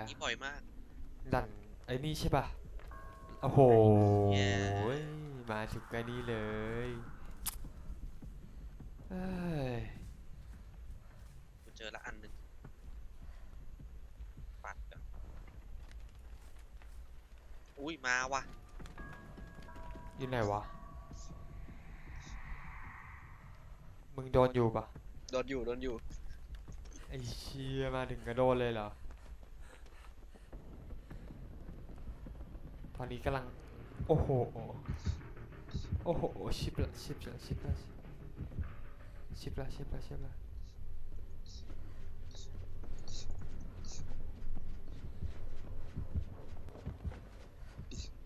อะนี่บ่อยมาก ดันไอ้นี่ใช่ป่ะ โอ้โหแย่มาถึงกันนี่เลยเอ้ยกูเจอละอันหนึ่งปัดก่อนอุ้ยมาว่ะ อยู่ไหนวะ มึงโดนอยู่ปะโดนอยู่โดนอยู่ ไอ้เชี่ยมาถึงกระโดนเลยเหรอ ตอนนี้กำลัง โอ้โห โอ้โห ชิบละชิบละชิบละชิบละชิบละชิบละ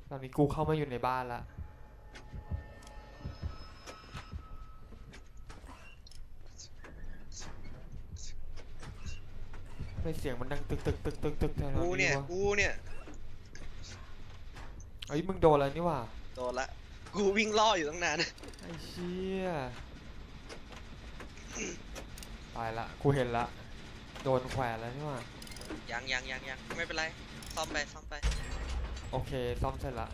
ตอนนี้กูเข้ามาอยู่ในบ้านละไม่เสียงมันดังตึกตึกตึกตึกตึกแถวกูเนี่ย วะกูเนี่ย เอ้ยมึงโดนแล้วนี่หว่าโดนละกูวิ่งล่ออยู่ตั้งนานไอ้เชี่ยตายละกูเห็นละโดนแขวนแล้วนี่หว่ายังยังยังยังไม่เป็นไรซ่อมไปซ่อมไปโอเคซ่อมเสร็จละ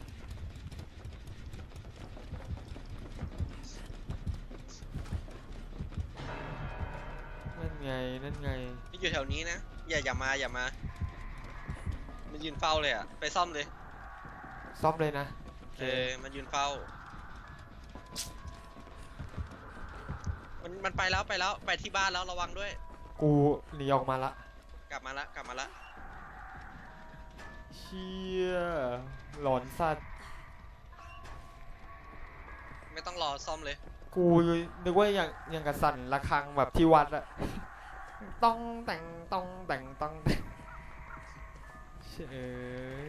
นั่นไงนั่นไงนี่อยู่แถวนี้นะอย่าอย่ามาอย่ามามันยืนเฝ้าเลยอะไปซ่อมเลย ซ่อมเลยนะโอเคเออมันยืนเฝ้า มันมันไปแล้วไปแล้วไปที่บ้านแล้วระวังด้วย กูหนีออกมาละกลับมาละกลับมาละเชี่ยหลอนสัตว์ไม่ต้องรอซ่อมเลย กูนึกว่าอย่างอย่างกระสันระฆังแบบที่วัดอะต้องแต่งต้องแต่งต้องแต่งเชย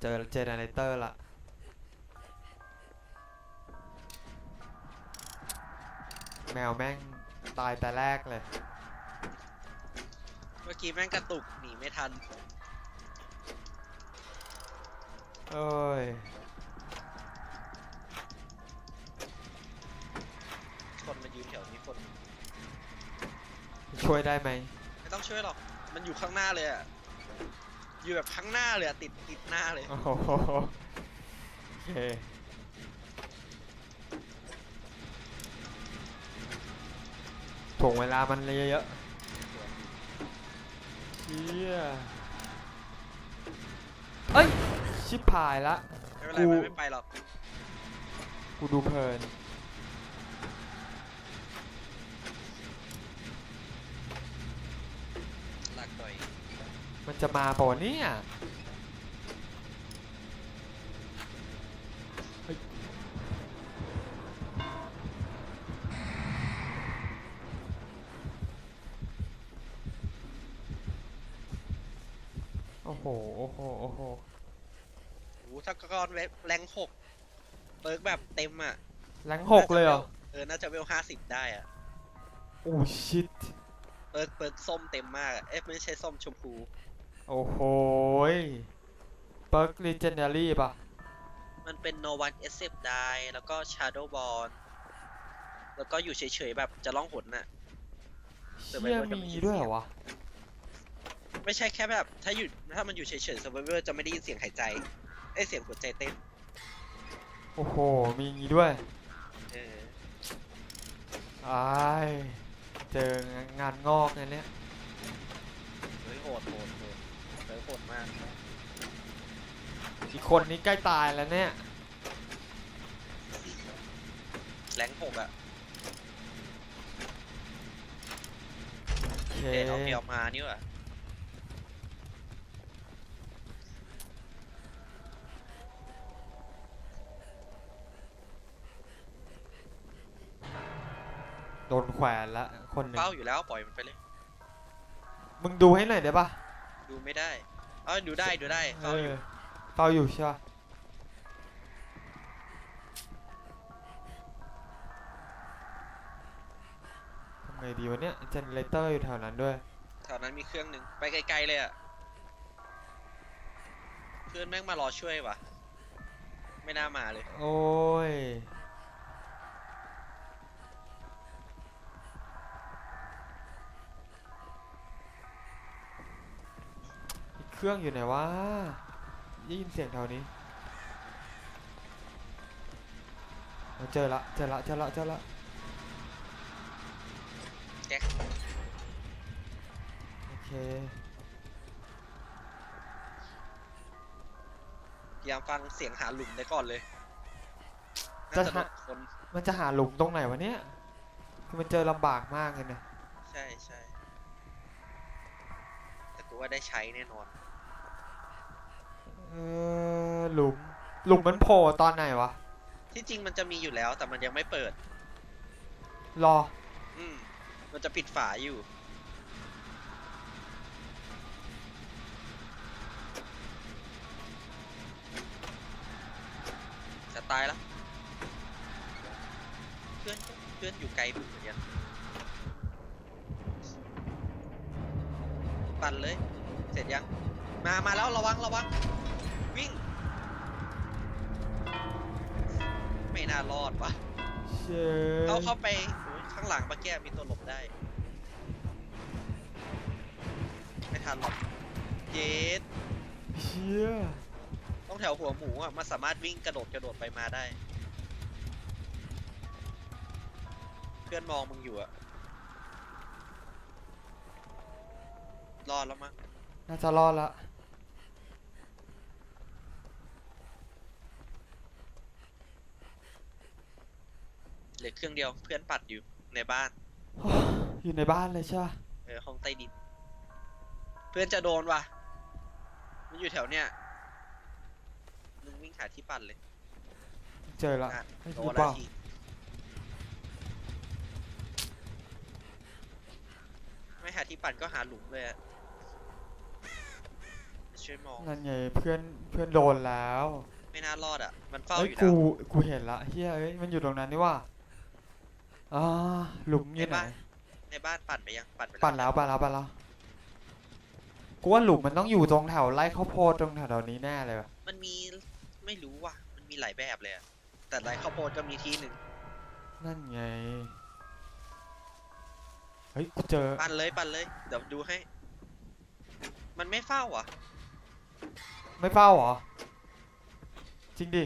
เอยเจอเจเนเรเตอร์ละแมวแม่งตายแต่แรกเลย เมื่อกี้แม่งกระตุกหนีไม่ทัน เอ้ย คนมายืนแถวนี้คน ช่วยได้ไหม ไม่ต้องช่วยหรอก มันอยู่ข้างหน้าเลยอะ อยู่แบบข้างหน้าเลยอะติดติดหน้าเลย โอ้โหโอเคถ่วงเวลามันเลยเยอะๆเชี่ยเอ้ย ชิบหายละ ไม่เป็นไรกูมันไม่ไปหรอก กูดูเพลิน หลักต่อย มันจะมาป่าวะเนี่ยเฮ้ยโอ้โห โอ้โห โอ้โหโอ้ถ้าก้อนเว็บแรงหกเปิร์กแบบเต็มอะแรงหกเลยเหรอ เออ น่าจะเวลห้าสิบได้อะ โอ้ชิตเปิร์กเปิร์กส้มเต็มมากอะเอ๊ะไม่ใช่ส้มชมพู โอ้โหยเปิร์กลีเจนดารี่ป่ะ มันเป็น no one s f die แล้วก็ shadow ball แล้วก็อยู่เฉยๆ แบบจะล่องหนน่ะ เชี่ยมีด้วยเหรอวะ ไม่ใช่แค่แบบ ถ้าอยู่ถ้ามันอยู่เฉยๆ survivor จะไม่ได้ยินเสียงหายใจไอยเสียงหัวใจเต้นโอ้โห มีอย่างงี้ด้วย เอออ้าย เจองานงอกนะเนี่ยเฮ้ยโหดโหด มาก อีกคนนี้ใกล้ตายแล้วเนี่ย แรงหกอะโอเค เอ๊ะเอาเกียวมานี่ว่ะโดนแขวนละคนหนึ่งเฝ้าอยู่แล้วปล่อยมันไปเลย มึงดูให้หน่อยได้ปะดูไม่ได้เออดูได้ดูได้เอเฝ้าอยู่อเฝ้าอยู่ใช่ปะทำไงดีวะเนี่ยเจเนเรเตอร์อยู่แถวนั้นด้วยแถวนั้นมีเครื่องหนึ่งไปไกลๆเลยอะเพื่อนแม่งมารอช่วยว่ะไม่น่ามาเลย โอ้ย เครื่องอยู่ไหนวะได้ยินเสียงแถวนี้เอาเจอละเจอละเจอละเจอละแจ็คโอเคพยายามฟังเสียงหาหลุมได้ก่อนเลยจะน่าจะหาโดนคน มันจะหาหลุมตรงไหนวะเนี่ยคือมันเจอลำบากมากเลยเนี่ยใช่ใช่แต่กูว่าได้ใช้แน่นอน เออหลุมหลุมมันโผล่ตอนไหนวะ ที่จริงมันจะมีอยู่แล้ว แต่มันยังไม่เปิด รอ อืม มันจะปิดฝาอยู่ จะตายแล้วเพื่อนเพื่อนอยู่ไกลผมเหมือนกันปั่นเลย เสร็จยัง มา มาแล้วระวังระวัง น่ารอดวะเชยเข้าเข้าไปโอ้ยข้างหลังปะแก้มีตัวหลบได้ ไม่ทันหรอกเย็ดเชี่ยต้องแถวหัวหมูอะมันสามารถวิ่งกระโดดกระโดดไปมาได้ เพื่อนมองมึงอยู่อะรอดแล้วมั้งน่าจะรอดละ เหลือเครื่องเดียวเพื่อนปัดอยู่ในบ้าน อยู่ในบ้านเลยใช่ปะเออห้องใต้ดิน เพื่อนจะโดนว่ะ มันอยู่แถวเนี้ยมึงวิ่งหาที่ปั่นเลยเจอละอะไม่โดรู้นเปแล้ล่าวทีไม่หาที่ปั่นก็หาหลุมเลยอะช่วยมองนั่นไงเพื่อนเพื่อนโดนแล้วไม่น่ารอดอะ มันเฝ้าเฮ้อยยู่กูนะกูเห็นละเฮียเอ้ยมันอยู่ตรงนั้นนี่ว่า อ่าหลุมอยู่ไหน ในบ้านปั่นไปยังปั่นไปปั่นแล้วปั่นแล้วปั่นแล้วกูว่าหลุมมันต้องอยู่ตรงแถวไร่ข้าวโพดตรงแถวๆนี้แน่เลยว่ะมันมีไม่รู้ว่ะมันมีหลายแบบเลยอะแต่ไรข้าวโพดก็มีที่หนึ่งนั่นไง เฮ้ยกูเจอ ปั่นเลยปั่นเลยเดี๋ยวดูให้ มันไม่เฝ้าอะ ไม่เฝ้าเหรอ จริงดิ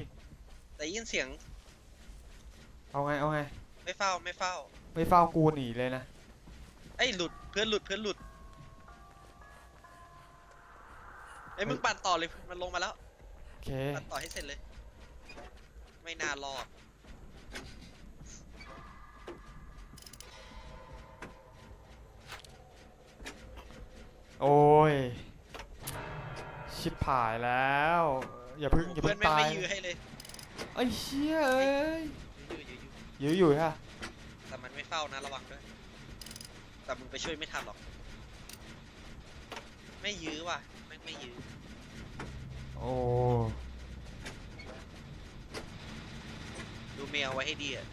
แต่ยินเสียงเอาไงเอาไง ไม่เฝ้าไม่เฝ้าไม่เฝ้ากูหนีเลยนะ ไอ้ยหลุดเพื่อนหลุดเพื่อนหลุดไอ้ยมึงปั่นต่อเลยมันลงมาแล้ว โอเคปั่นต่อให้เสร็จเลย ไม่น่ารอด โอ้ย ชิบหายแล้ว อย่าเพึ่งอย่าเพื่เพึ่อนงแม่งตายไม่ยื้อให้เลย ไอ้เชี่ยเอ้ย ยื้อยื้อยื้ออยู่อยู่ฮะแต่มันไม่เฝ้านะระวังด้วย แต่มึงไปช่วยไม่ทันหรอก ไม่ยื้อว่ะแม่งไม่ยื้อ โอ้ดูแมวไว้ให้ดีอะ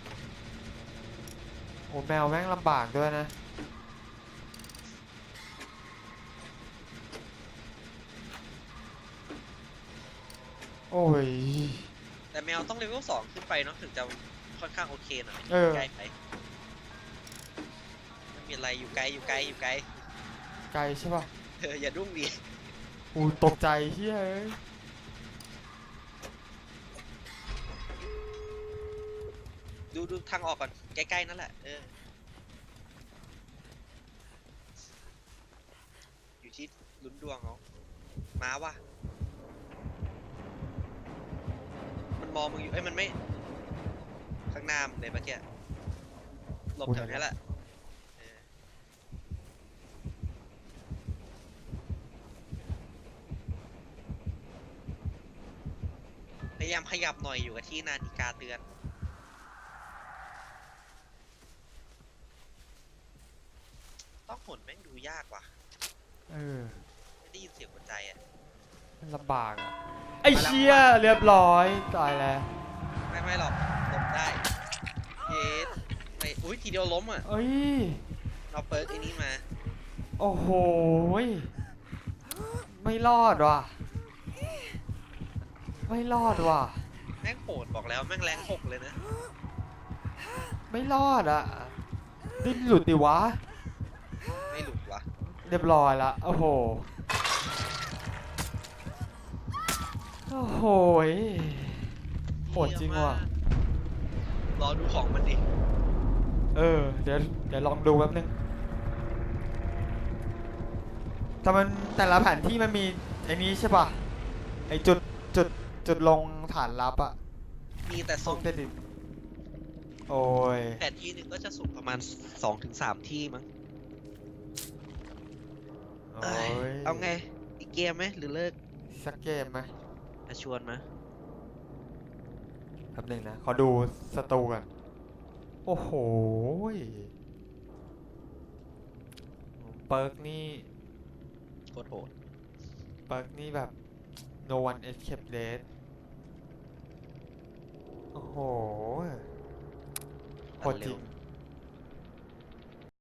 โหแมวแม่งลำบากด้วยนะ โอ้ย แต่แมวต้องเลเวลสองขึ้นไปเนาะถึงจะ ค่อนข้างโอเคหน่อยเออ ใกล้ไปไม่มีอะไรอยู่ไกลอยู่ไกลอยู่ไกลไกลใช่ป่ะเอออย่าดุ้งดิอูตกใจเฮ้ยเอ้ยดูดูทางออกก่อนใกล้ๆนั่นแหละเอออยู่ที่ลุ้นดวงเขามาว่ะมันมองมึงอยู่เอ้ยมันไม่ ข้างหน้ามึงเลยเมื่อกี้หลบแถวนี้แหละเออพยายามขยับหน่อยอยู่กับที่นาฬิกาเตือน ต้องหนแม่งดูยากว่ะ เออไม่ได้ยินเสียงหัวใจอะ มันลำบากอะไอ้เชี่ยเรียบร้อยตายแล้ว ไม่ไม่หรอกล้ม ได้เยสไม่อุ้ยทีเดียวล้มอะ เอ้ยเอาเปิร์กไอ้นี้มา โอ้โหยไม่รอดว่ะ ไม่รอดว่ะ แม่งโหดบอกแล้วแม่งแรงหกเลยนะ ไม่รอดอะดิ้นหลุดดิวะ ไม่หลุดวะเรียบร้อยละ โอ้โห โอ้โหย โหดจริงว่ะ รอดูของมันดิ เออ เดี๋ยวเดี๋ยวลองดูแป๊บนึงแต่มันแต่ละแผนที่มันมีไอ้นี้ใช่ป่ะ ไอ้จุดจุดจุดลงฐานลับอะมีแต่ห้สุ่องมใต้ดินโอ้ยแผนที่หนึ่งก็จะสุ่มประมาณสองถึงสามที่มั้งโอ้ยเอาไงอีกเกมไหมหรือเลิก สักเกมไหมจะชวนมา แป๊บนึงนะ ขอดูสตูก่อน โอ้โหยเปิร์กนี่โคตรโหด เปิร์กนี่แบบ no one escape dead โอ้โหโหดจริง